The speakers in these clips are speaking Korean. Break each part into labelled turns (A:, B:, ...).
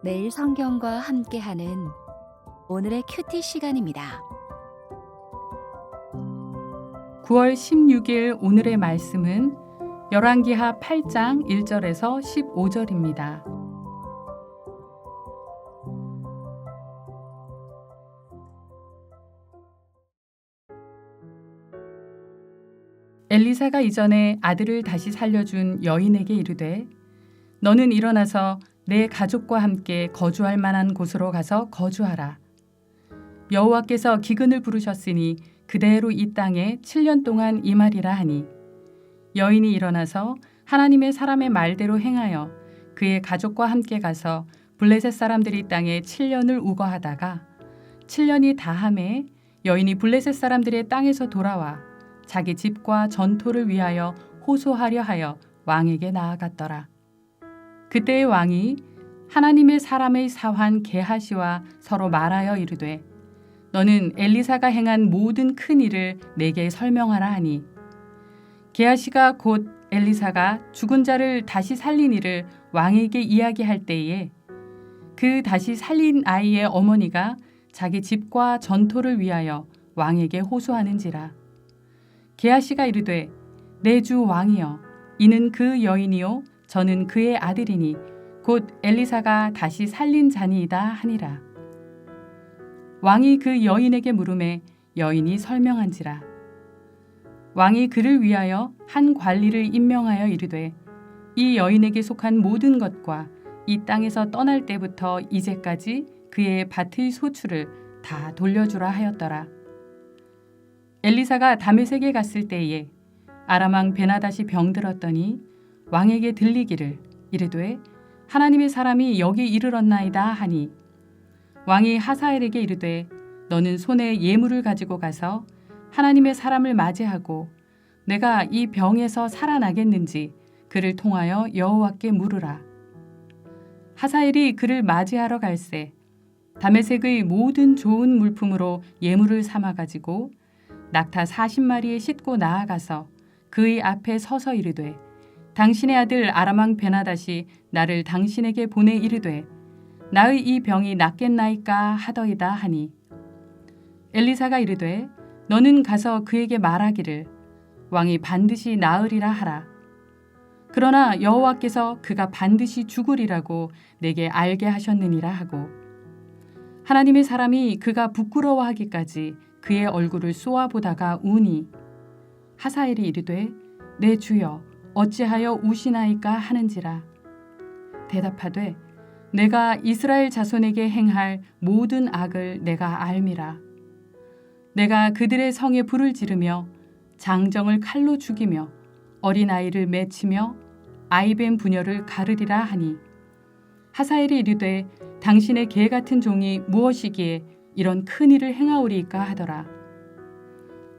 A: 매일 성경과 함께하는 오늘의 큐티 시간입니다.
B: 9월 16일 오늘의 말씀은 열왕기하 8장 1절에서 15절입니다. 엘리사가 이전에 아들을 다시 살려준 여인에게 이르되 너는 일어나서 내 가족과 함께 거주할 만한 곳으로 가서 거주하라. 여호와께서 기근을 부르셨으니 그대로 이 땅에 7년 동안 임하리라 하니 여인이 일어나서 하나님의 사람의 말대로 행하여 그의 가족과 함께 가서 블레셋 사람들이 땅에 7년을 우거하다가 7년이 다함에 여인이 블레셋 사람들의 땅에서 돌아와 자기 집과 전토를 위하여 호소하려 하여 왕에게 나아갔더라. 그때의 왕이 하나님의 사람의 사환 게하시와 서로 말하여 이르되 너는 엘리사가 행한 모든 큰 일을 내게 설명하라 하니 게하시가 곧 엘리사가 죽은 자를 다시 살린 일을 왕에게 이야기할 때에 그 다시 살린 아이의 어머니가 자기 집과 전토를 위하여 왕에게 호소하는지라. 게하시가 이르되 내 주 왕이여 이는 그 여인이요 저는 그의 아들이니 곧 엘리사가 다시 살린 자니이다 하니라. 왕이 그 여인에게 물음에 여인이 설명한지라. 왕이 그를 위하여 한 관리를 임명하여 이르되 이 여인에게 속한 모든 것과 이 땅에서 떠날 때부터 이제까지 그의 밭의 소출을 다 돌려주라 하였더라. 엘리사가 다메섹에 갔을 때에 아람왕 베나다시 병들었더니 왕에게 들리기를 이르되 하나님의 사람이 여기 이르렀나이다 하니. 왕이 하사엘에게 이르되 너는 손에 예물을 가지고 가서 하나님의 사람을 맞이하고 내가 이 병에서 살아나겠는지 그를 통하여 여호와께 물으라. 하사엘이 그를 맞이하러 갈새 다메섹의 모든 좋은 물품으로 예물을 삼아 가지고 낙타 40마리에 싣고 나아가서 그의 앞에 서서 이르되 당신의 아들 아람왕 베나다시 나를 당신에게 보내 이르되 나의 이 병이 낫겠나이까 하더이다 하니. 엘리사가 이르되 너는 가서 그에게 말하기를 왕이 반드시 나으리라 하라. 그러나 여호와께서 그가 반드시 죽으리라고 내게 알게 하셨느니라 하고 하나님의 사람이 그가 부끄러워하기까지 그의 얼굴을 쏘아보다가 우니. 하사엘이 이르되 내 주여 어찌하여 우시나이까 하는지라. 대답하되 내가 이스라엘 자손에게 행할 모든 악을 내가 알미라. 내가 그들의 성에 불을 지르며 장정을 칼로 죽이며 어린아이를 맺히며 아이뱀 부녀를 가르리라 하니. 하사엘이 이르되 당신의 개 같은 종이 무엇이기에 이런 큰 일을 행하오리까 하더라.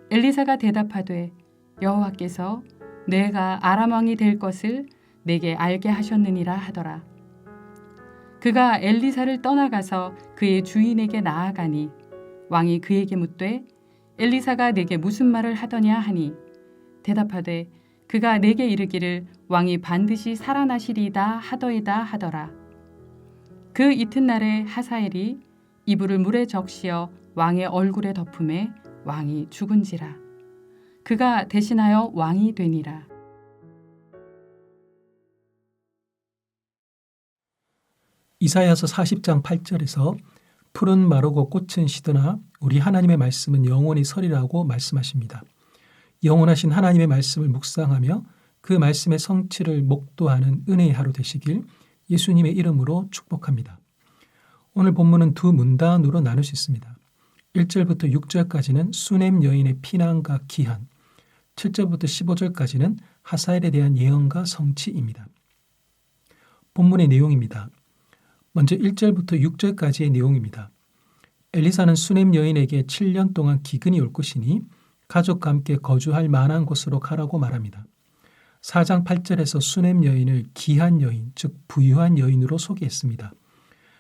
B: 엘리사가 대답하되 여호와께서 내가 아람 왕이 될 것을 내게 알게 하셨느니라 하더라. 그가 엘리사를 떠나가서 그의 주인에게 나아가니 왕이 그에게 묻되 엘리사가 내게 무슨 말을 하더냐 하니 대답하되 그가 내게 이르기를 왕이 반드시 살아나시리이다 하더이다 하더라. 그 이튿날에 하사엘이 이불을 물에 적시어 왕의 얼굴에 덮음에 왕이 죽은지라 그가 대신하여 왕이 되니라
C: 이사야서 40장 8절에서 푸른 마르고 꽃은 시드나 우리 하나님의 말씀은 영원히 서리라고 말씀하십니다. 영원하신 하나님의 말씀을 묵상하며 그 말씀의 성취를 목도하는 은혜의 하루 되시길 예수님의 이름으로 축복합니다. 오늘 본문은 두 문단으로 나눌 수 있습니다. 1절부터 6절까지는 수넴 여인의 피난과 기한, 7절부터 15절까지는 하사엘에 대한 예언과 성취입니다. 본문의 내용입니다. 먼저 1절부터 6절까지의 내용입니다. 엘리사는 수넴 여인에게 7년 동안 기근이 올 것이니 가족과 함께 거주할 만한 곳으로 가라고 말합니다. 4장 8절에서 수넴 여인을 기한 여인, 즉 부유한 여인으로 소개했습니다.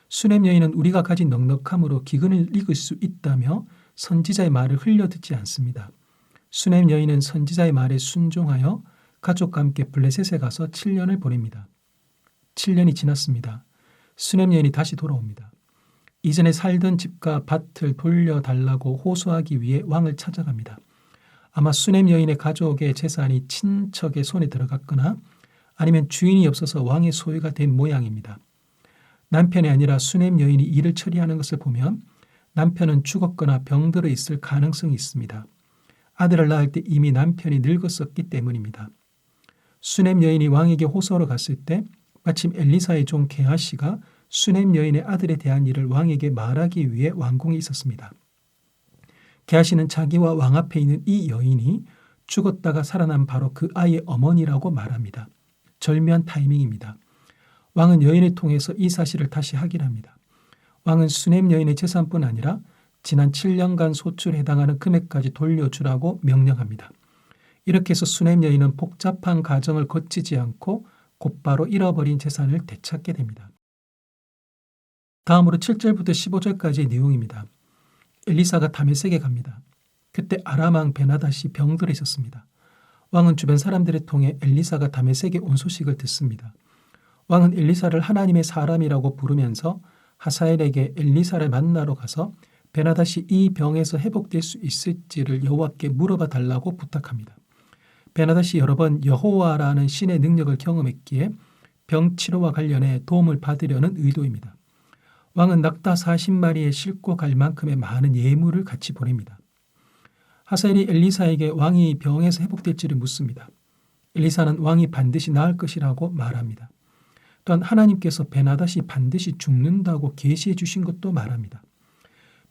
C: 수넴 여인은 우리가 가진 넉넉함으로 기근을 이길 수 있다며 선지자의 말을 흘려듣지 않습니다. 수넴 여인은 선지자의 말에 순종하여 가족과 함께 블레셋에 가서 7년을 보냅니다. 7년이 지났습니다. 수냄 여인이 다시 돌아옵니다. 이전에 살던 집과 밭을 돌려달라고 호소하기 위해 왕을 찾아갑니다. 아마 수냄 여인의 가족의 재산이 친척의 손에 들어갔거나 아니면 주인이 없어서 왕의 소유가 된 모양입니다. 남편이 아니라 수냄 여인이 일을 처리하는 것을 보면 남편은 죽었거나 병들어 있을 가능성이 있습니다. 아들을 낳을 때 이미 남편이 늙었었기 때문입니다. 수냄 여인이 왕에게 호소하러 갔을 때 마침 엘리사의 종 게하시가 수냄 여인의 아들에 대한 일을 왕에게 말하기 위해 왕궁에 있었습니다. 게하시는 자기와 왕 앞에 있는 이 여인이 죽었다가 살아난 바로 그 아이의 어머니라고 말합니다. 절묘한 타이밍입니다. 왕은 여인을 통해서 이 사실을 다시 확인합니다. 왕은 수냄 여인의 재산뿐 아니라 지난 7년간 소출에 해당하는 금액까지 돌려주라고 명령합니다. 이렇게 해서 수냄 여인은 복잡한 과정을 거치지 않고 곧바로 잃어버린 재산을 되찾게 됩니다. 다음으로 7절부터 15절까지의 내용입니다. 엘리사가 다메섹에 갑니다. 그때 아람왕 베나다시 병들어 있었습니다. 왕은 주변 사람들을 통해 엘리사가 다메섹에 온 소식을 듣습니다. 왕은 엘리사를 하나님의 사람이라고 부르면서 하사엘에게 엘리사를 만나러 가서 베나다시 이 병에서 회복될 수 있을지를 여호와께 물어봐 달라고 부탁합니다. 베나다시 여러 번 여호와라는 신의 능력을 경험했기에 병 치료와 관련해 도움을 받으려는 의도입니다. 왕은 낙타 40마리에 싣고 갈 만큼의 많은 예물을 같이 보냅니다. 하사엘이 엘리사에게 왕이 병에서 회복될지를 묻습니다. 엘리사는 왕이 반드시 나을 것이라고 말합니다. 또한 하나님께서 베나다시 반드시 죽는다고 계시해 주신 것도 말합니다.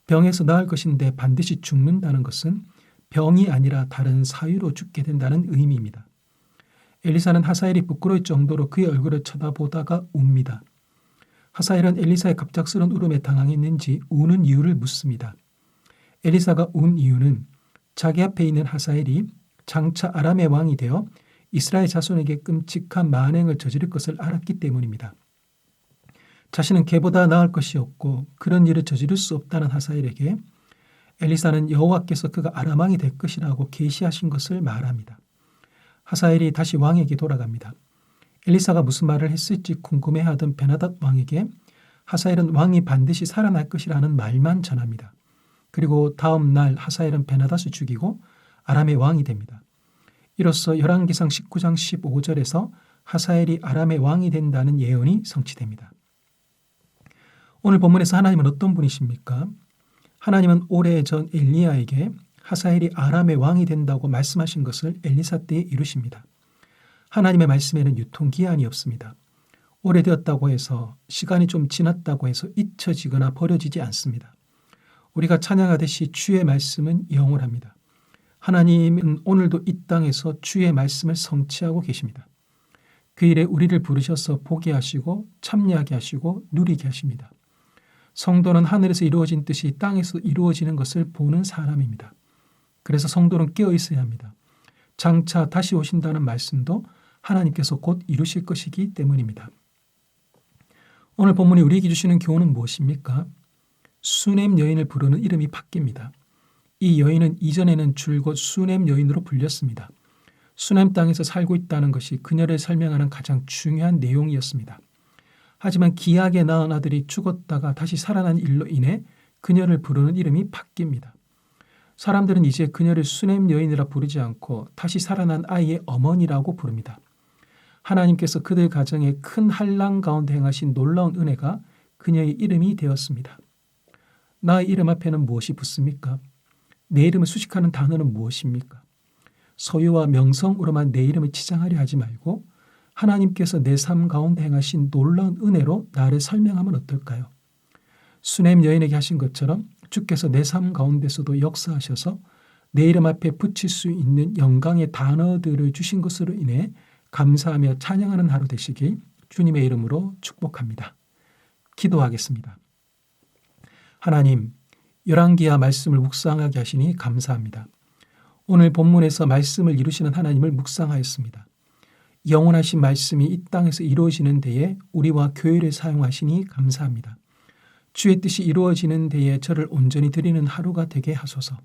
C: 병에서 나을 것인데 반드시 죽는다는 것은 병이 아니라 다른 사유로 죽게 된다는 의미입니다. 엘리사는 하사엘이 부끄러울 정도로 그의 얼굴을 쳐다보다가 웁니다. 하사엘은 엘리사의 갑작스러운 울음에 당황했는지 우는 이유를 묻습니다. 엘리사가 운 이유는 자기 앞에 있는 하사엘이 장차 아람의 왕이 되어 이스라엘 자손에게 끔찍한 만행을 저지를 것을 알았기 때문입니다. 자신은 개보다 나을 것이 없고 그런 일을 저지를 수 없다는 하사엘에게 엘리사는 여호와께서 그가 아람 왕이 될 것이라고 계시하신 것을 말합니다. 하사엘이 다시 왕에게 돌아갑니다. 엘리사가 무슨 말을 했을지 궁금해하던 베나닷 왕에게 하사엘은 왕이 반드시 살아날 것이라는 말만 전합니다. 그리고 다음 날 하사엘은 베나닷을 죽이고 아람의 왕이 됩니다. 이로써 열왕기상 19장 15절에서 하사엘이 아람의 왕이 된다는 예언이 성취됩니다. 오늘 본문에서 하나님은 어떤 분이십니까? 하나님은 오래전 엘리야에게 하사엘이 아람의 왕이 된다고 말씀하신 것을 엘리사 때에 이루십니다. 하나님의 말씀에는 유통기한이 없습니다. 오래되었다고 해서 시간이 좀 지났다고 해서 잊혀지거나 버려지지 않습니다. 우리가 찬양하듯이 주의 말씀은 영원합니다. 하나님은 오늘도 이 땅에서 주의 말씀을 성취하고 계십니다. 그 일에 우리를 부르셔서 보게 하시고 참여하게 하시고 누리게 하십니다. 성도는 하늘에서 이루어진 뜻이 땅에서 이루어지는 것을 보는 사람입니다. 그래서 성도는 깨어 있어야 합니다. 장차 다시 오신다는 말씀도 하나님께서 곧 이루실 것이기 때문입니다. 오늘 본문이 우리에게 주시는 교훈은 무엇입니까? 수넴 여인을 부르는 이름이 바뀝니다. 이 여인은 이전에는 줄곧 수넴 여인으로 불렸습니다. 수넴 땅에서 살고 있다는 것이 그녀를 설명하는 가장 중요한 내용이었습니다. 하지만 기하게 낳은 아들이 죽었다가 다시 살아난 일로 인해 그녀를 부르는 이름이 바뀝니다. 사람들은 이제 그녀를 수넴 여인이라 부르지 않고 다시 살아난 아이의 어머니라고 부릅니다. 하나님께서 그들 가정에 큰 한란 가운데 행하신 놀라운 은혜가 그녀의 이름이 되었습니다. 나의 이름 앞에는 무엇이 붙습니까? 내 이름을 수식하는 단어는 무엇입니까? 소유와 명성으로만 내 이름을 치장하려 하지 말고 하나님께서 내 삶 가운데 행하신 놀라운 은혜로 나를 설명하면 어떨까요? 수넴 여인에게 하신 것처럼 주께서 내 삶 가운데서도 역사하셔서 내 이름 앞에 붙일 수 있는 영광의 단어들을 주신 것으로 인해 감사하며 찬양하는 하루 되시길 주님의 이름으로 축복합니다. 기도하겠습니다. 하나님, 열왕기야 말씀을 묵상하게 하시니 감사합니다. 오늘 본문에서 말씀을 이루시는 하나님을 묵상하였습니다. 영원하신 말씀이 이 땅에서 이루어지는 데에 우리와 교회를 사용하시니 감사합니다. 주의 뜻이 이루어지는 데에 저를 온전히 드리는 하루가 되게 하소서.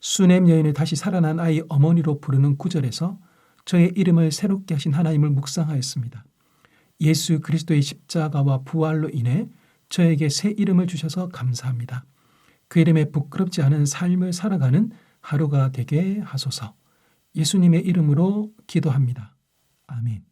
C: 수넴 여인을 다시 살아난 아이 어머니로 부르는 구절에서 저의 이름을 새롭게 하신 하나님을 묵상하였습니다. 예수 그리스도의 십자가와 부활로 인해 저에게 새 이름을 주셔서 감사합니다. 그 이름에 부끄럽지 않은 삶을 살아가는 하루가 되게 하소서. 예수님의 이름으로 기도합니다. 아멘.